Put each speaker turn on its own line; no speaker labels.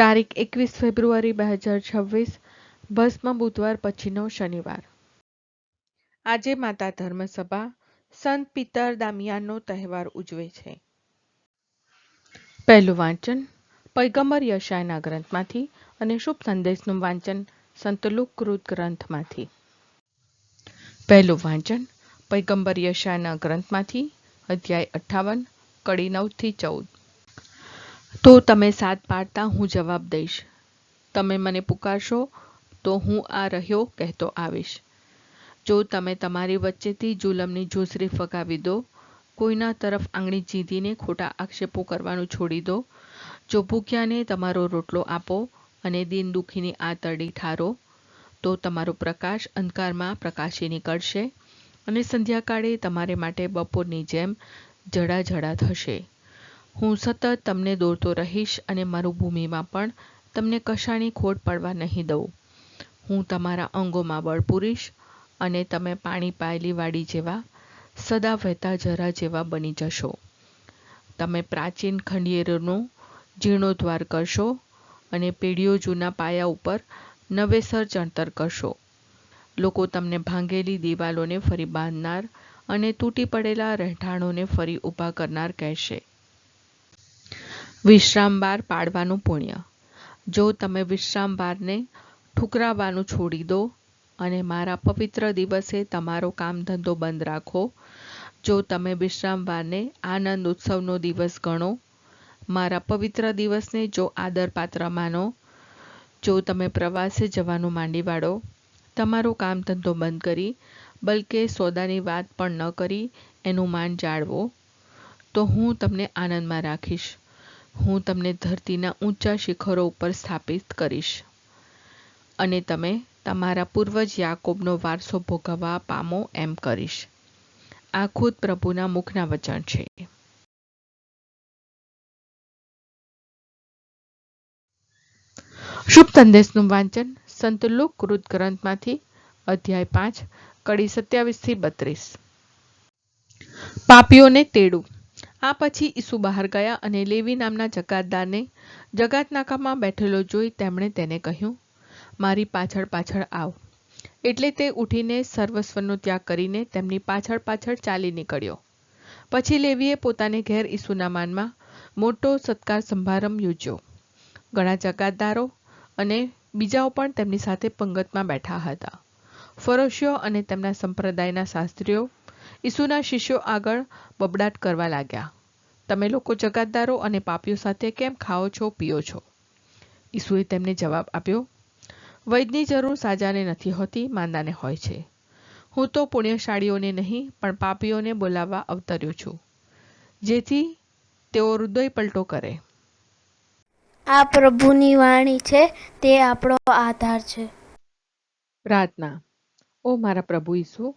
તારીખ એકવીસ ફેબ્રુઆરી બે હજાર છવ્વીસ, ભસ્મ બુધવાર પછીનો શનિવાર. આજે માતા ધર્મસભા, સંત પિતર દામિયાનનો તહેવાર ઉજવે છે. પહેલું વાંચન, પૈગંબર યશાયના ગ્રંથમાંથી અને શુભ સંદેશનું વાંચન સંતલુકૃત ગ્રંથમાંથી. પહેલું વાંચન, પૈગંબર યશાયના ગ્રંથમાંથી, અધ્યાય અઠ્ઠાવન કડી નવથી ચૌદ. તો તમે સાથ પાડતા હું જવાબ દઈશ. તમે મને પુકારશો તો હું આ રહ્યો કહેતો આવીશ. જો તમે તમારી વચ્ચેથી જુલમની જોસરી ફગાવી દો, કોઈના તરફ આંગળી ચીંધીને ખોટા આક્ષેપો કરવાનું છોડી દો, જો ભૂખ્યાને તમારો રોટલો આપો અને દીન દુઃખીની આતરડી ઠારો, તો તમારો પ્રકાશ અંધકારમાં પ્રકાશી નીકળશે અને સંધ્યાકાળે તમારે માટે બપોરની જેમ જડા જડા થશે. હું સતત તમને દોરતો રહીશ અને મરુભૂમિમાં પણ તમને કશાની ખોટ પડવા નહીં દઉં. હું તમારા અંગોમાં બળ પૂરીશ અને તમે પાણી પાયેલી વાડી જેવા, સદા વહેતા જરા જેવા બની જશો. તમે પ્રાચીન ખંડિયેરોનો જીર્ણોદ્વાર કરશો અને પેઢીઓ જૂના પાયા ઉપર નવેસર ચણતર કરશો. લોકો તમને ભાંગેલી દિવાલોને ફરી બાંધનાર અને તૂટી પડેલા રહેઠાણોને ફરી ઊભા કરનાર કહેશે. વિશ્રામબાર પાડવાનું પુણ્ય. જો તમે વિશ્રામ બારને ઠુકરાવવાનું છોડી દો અને મારા પવિત્ર દિવસે તમારો કામ ધંધો બંધ રાખો, જો તમે વિશ્રામ બારને આનંદ ઉત્સવનો દિવસ ગણો, મારા પવિત્ર દિવસને જો આદરપાત્ર માનો, જો તમે પ્રવાસે જવાનું માંડી વાળો, તમારો કામ ધંધો બંધ કરી, બલકે સોદાની વાત પણ ન કરી, એનું માન જાળવો, તો હું તમને આનંદમાં રાખીશ. હું તમને ધરતીના ઊંચા શિખરો ઉપર સ્થાપિત કરીશ. અને તમે તમારા પૂર્વજ યાકોબનો વારસો ભોગવવા પામો એમ કરીશ. આ ખુદ પ્રભુના મુખના વચન છે. શુભ સંદેશનું વાંચન સંત લુક કૃત ગ્રંથમાંથી અધ્યાય પાંચ, કડી સત્યાવીસથી બત્રીસ. પાપીઓને તેડું આ પછી ઈસુ બહાર ગયા અને લેવી નામના જકાતદારને જગાતનાકામાં બેઠેલો જોઈ તેમણે તેને કહ્યું, મારી પાછળ પાછળ આવ. એટલે તે ઉઠીને સર્વસ્વનો ત્યાગ કરીને તેમની પાછળ પાછળ ચાલી નીકળ્યો. પછી લેવીએ પોતાને ઘેર ઈસુના માનમાં મોટો સત્કાર સંભારંભ યોજ્યો. ઘણા જકાતદારો અને બીજાઓ પણ તેમની સાથે પંગતમાં બેઠા હતા. ફરોશીઓ અને તેમના સંપ્રદાયના શાસ્ત્રીઓ ઈસુના શિષ્યો આગળ બબડાટ કરવા લાગ્યા. તમે લોકો જગાતદારો અને પાપીઓ સાથે કેમ ખાઓ છો પીઓ છો? ઈસુએ તેમને જવાબ આપ્યો વૈદની જરૂર સાજાને નથી હોતી માંદાને હોય છે. હું તો પુણ્યશાળીઓને નહીં પણ પાપીઓને બોલાવવા અવતર્યો છું જેથી તેઓ હૃદય પલટો કરે.
આ પ્રભુની વાણી છે તે આપણો આધાર છે.
પ્રાર્થના ઓ મારા પ્રભુ ઈસુ